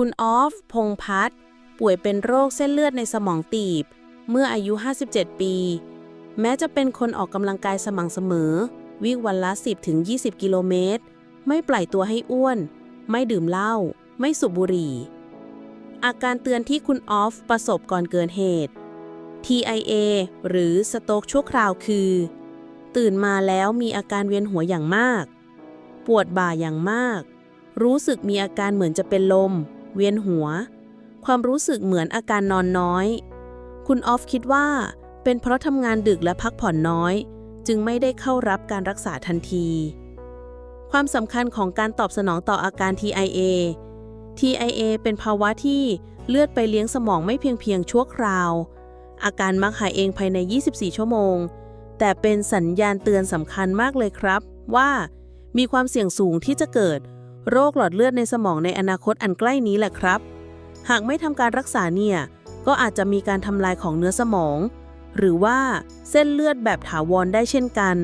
คุณออฟ พงพัฒน์ป่วยเป็นโรคเส้นเลือดในสมองตีบ เมื่ออายุ 57 ปี แม้จะเป็นคนออกกำลังกายสม่ำเสมอ วิ่งวันละ 10-20 กิโลเมตร ไม่ปล่อยตัวให้อ้วน ไม่ดื่มเหล้า ไม่สูบบุหรี่ อาการเตือนที่คุณออฟประสบก่อนเกิดเหตุ TIA หรือสโตกชั่วคราวคือ ตื่นมาแล้วมีอาการเวียนหัวอย่างมาก ปวดบ่าอย่างมาก รู้สึกมีอาการเหมือนจะเป็นลม เวียนหัว ความรู้สึกเหมือนอาการนอนน้อย คุณออฟคิดว่าเป็นเพราะทำงานดึกและพักผ่อนน้อย จึงไม่ได้เข้ารับการรักษาทันที ความสำคัญของการตอบสนองต่ออาการ TIA TIA เป็นภาวะที่เลือดไปเลี้ยงสมองไม่เพียงเพียงชั่วคราว อาการมักหายเองภายใน 24 ชั่วโมง แต่เป็นสัญญาณเตือนสำคัญมากเลยครับ ว่ามีความเสี่ยงสูงที่จะเกิด โรคหลอดเลือดในสมองในอนาคตอันใกล้นี้แหละครับ หากไม่ทำการรักษาเนี่ย ก็อาจจะมีการทำลายของเนื้อสมอง หรือว่าเส้นเลือดแบบถาวรได้เช่นกัน